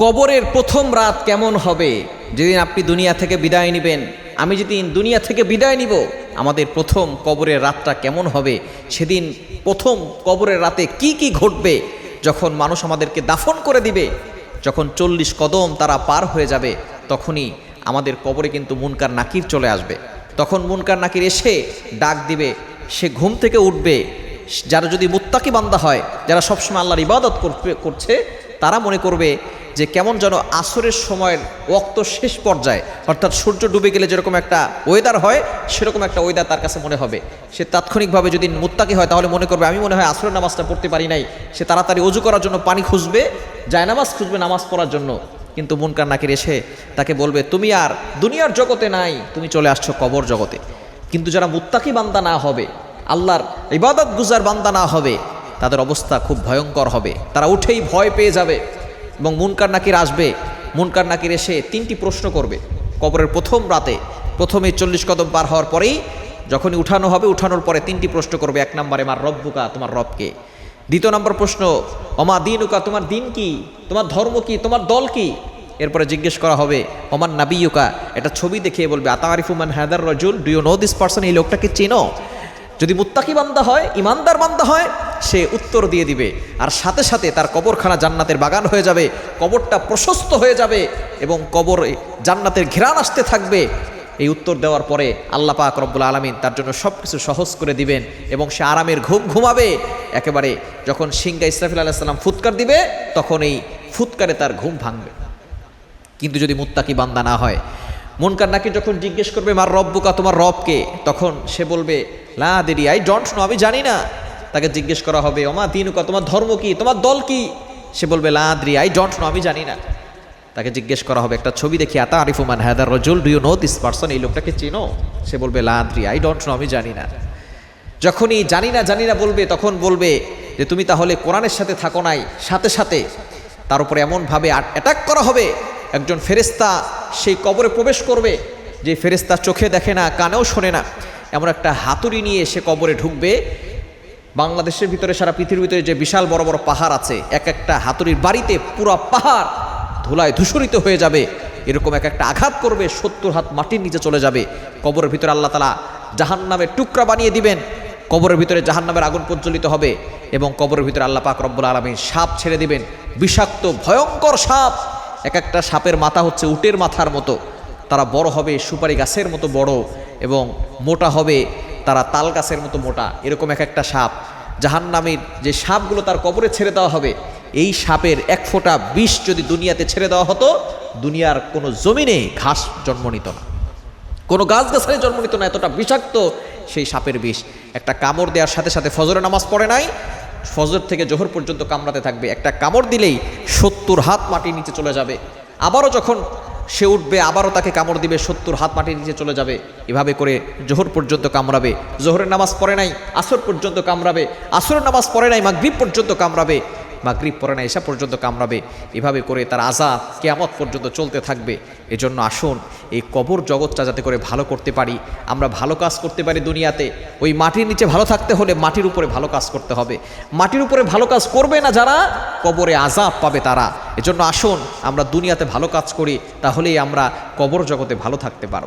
কবরের প্রথম রাত কেমন হবে? যেদিন আপনি দুনিয়া থেকে বিদায় নেবেন, আমি যেদিন দুনিয়া থেকে বিদায় নিব, আমাদের প্রথম কবরের রাতটা কেমন হবে? সেদিন প্রথম কবরের রাতে কি কি ঘটবে? যখন মানুষ আমাদেরকে দাফন করে দিবে, যখন চল্লিশ কদম তারা পার হয়ে যাবে, তখনই আমাদের কবরে কিন্তু মুনকার নাকির চলে আসবে। তখন মুনকার নাকির এসে ডাক দিবে, সে ঘুম থেকে উঠবে। যারা যদি মুত্তাকি বান্দা হয়, যারা সবসময় আল্লাহর ইবাদত করছে, তারা মনে করবে যে কেমন যেন আসরের সময়ের ওক্ত শেষ পর্যায়ে, অর্থাৎ সূর্য ডুবে গেলে যেরকম একটা ওয়েদার হয়, সেরকম একটা ওয়েদার তার কাছে মনে হবে। সে তাৎক্ষণিকভাবে যদি মুত্তাকি হয়, তাহলে মনে করবে, আমি মনে হয় আসরের নামাজটা পড়তে পারি নাই। সে তাড়াতাড়ি অজু করার জন্য পানি খুঁজবে যায় নামাজ খুঁজবে নামাজ পড়ার জন্য। কিন্তু মুনকার নাকির এসে তাকে বলবে, তুমি আর দুনিয়ার জগতে নাই, তুমি চলে আসছো কবর জগতে। কিন্তু যারা মুত্তাকি বান্দা না হবে, আল্লাহর ইবাদত গুজার বান্দা না হবে, তাদের অবস্থা খুব ভয়ঙ্কর হবে। তারা উঠেই ভয় পেয়ে যাবে। এবং মুনকার নাকির আসবে। মুনকার নাকির এসে তিনটি প্রশ্ন করবে। কবরের প্রথম রাতে প্রথমে চল্লিশ কদম পার হওয়ার পরেই যখনই উঠানো হবে, উঠানোর পরে তিনটি প্রশ্ন করবে। এক নম্বরে আমার রব্বুকা, তোমার রবকে? দ্বিতীয় নম্বর প্রশ্ন অমা দিনুকা, তোমার দিন কি? তোমার ধর্ম কি? তোমার দল কি? এরপরে জিজ্ঞেস করা হবে, ওমান নাবিউকা এটা ছবি দেখিয়ে বলবে আতারিফুমান হায়দার রজুল, do you know this person? এই লোকটাকে চেনো? যদি মুত্তাকি বান্দা হয়, ইমানদার বান্দা হয়, সে উত্তর দিয়ে দিবে। আর সাথে সাথে তার কবরখানা জান্নাতের বাগান হয়ে যাবে, কবরটা প্রশস্ত হয়ে যাবে এবং কবর জান্নাতের ঘেরান আসতে থাকবে। এই উত্তর দেওয়ার পরে আল্লাহ পাক রব্বুল আলমিন তার জন্য সব কিছু সহজ করে দিবেন এবং সে আরামের ঘুম ঘুমাবে। একেবারে যখন সিংহা ইসরাফিল আলাইসাল্লাম ফুৎকার দিবে, তখন এই ফুৎকারে তার ঘুম ভাঙবে। কিন্তু যদি মুত্তাকি বান্দা না হয় মুনকার নাকি যখন জিজ্ঞেস করবে, মার রব্বুকা তোমার রবকে তখন সে বলবে, লা দেরি, আই ডোন্ট নো, আমি জানি না। তাকে জিজ্ঞেস করা হবে, ওমা দিনুকা, তোমার ধর্ম কি? তোমার দল কি? সে বলবে, লা আদ্রি আই ডোন্ট নো, আমি জানি না। তাকে জিজ্ঞেস করা হবে, একটা ছবি দেখি আতা আরিফুমান Haider রজুল, do you know this person? এই লোকটাকে চিনো? সে বলবে, লা আদ্রি আই ডোন্ট নো, আমি জানি না। যখনই জানি না জানি না বলবে, তখন বলবে যে, তুমি তাহলে কোরআনের সাথে থাকো নাই, সাথে সাথে তার উপরে এমনভাবে অ্যাটাক করা হবে। একজন ফেরেস্তা সেই কবরে প্রবেশ করবে। যে ফেরেস্তা চোখে দেখে না, কানেও শোনে না। এমন একটা হাতুড়ি নিয়ে সে কবরে ঢুকবে। বাংলাদেশের ভিতরে, সারা পৃথিবীর ভিতরে যে বিশাল বড় বড় পাহাড় আছে, এক একটা হাতুড়ির বাড়িতে পুরো পাহাড় ধুলায় ধূসরিত হয়ে যাবে। এরকম এক একটা আঘাত করবে, সত্তর হাত মাটির নিচে চলে যাবে। কবরের ভিতরে আল্লাহ তালা জাহান নামের টুকরা বানিয়ে দিবেন। কবরের ভিতরে জাহান নামের আগুন প্রজ্বলিত হবে এবং কবরের ভিতরে আল্লাহ পাক রব্বুল আলমী সাপ ছেড়ে দিবেন। বিষাক্ত, ভয়ঙ্কর সাপ। এক একটা সাপের মাথা হচ্ছে উটের মাথার মতো। তারা বড় হবে সুপারি গাছের মতো বড় এবং মোটা হবে তারা তাল গাছের মতো মোটা। এরকম এক একটা সাপ। জাহান্নামীর যে সাপগুলো তার কবরে ছেড়ে দেওয়া হবে, এই সাপের এক ফোঁটা বিষ যদি দুনিয়াতে ছেড়ে দেওয়া হতো, দুনিয়ার কোনো জমিনে ঘাস জন্ম নিত না। কোনো গাছ গাছালি জন্ম নিত না, এতটা বিষাক্ত সেই সাপের বিষ। একটা কামড় দেওয়ার সাথে সাথে ফজরে নামাজ পড়ে নাই ফজর থেকে জোহর পর্যন্ত কামড়াতে থাকবে। একটা কামড় দিলেই সত্তর হাত মাটির নিচে চলে যাবে। আবারও যখন সে উঠবে, আবারও তাকে কামড় দিবে, সত্তর হাত মাটির নিচে চলে যাবে। এভাবে করে জোহর পর্যন্ত কামড়াবে। জোহরের নামাজ পড়ে নাই, আসর পর্যন্ত কামড়াবে। আসরের নামাজ পড়ে নাই, মাগরীব পর্যন্ত কামড়াবে। মাগরিব পরে না এসা পর্যন্ত কামড়াবে। এভাবে করে তার আজাব কেয়ামত পর্যন্ত চলতে থাকবে। এজন্য আসুন, এই কবর জগৎটা যাতে করে ভালো করতে পারি। আমরা ভালো কাজ করতে পারি দুনিয়াতে। ওই মাটির নিচে ভালো থাকতে হলে মাটির উপরে ভালো কাজ করতে হবে। মাটির উপরে ভালো কাজ করবে না যারা, কবরে আজাব পাবে তারা। এজন্য আসুন, আমরা দুনিয়াতে ভালো কাজ করি, তাহলেই আমরা কবর জগতে ভালো থাকতে পারব।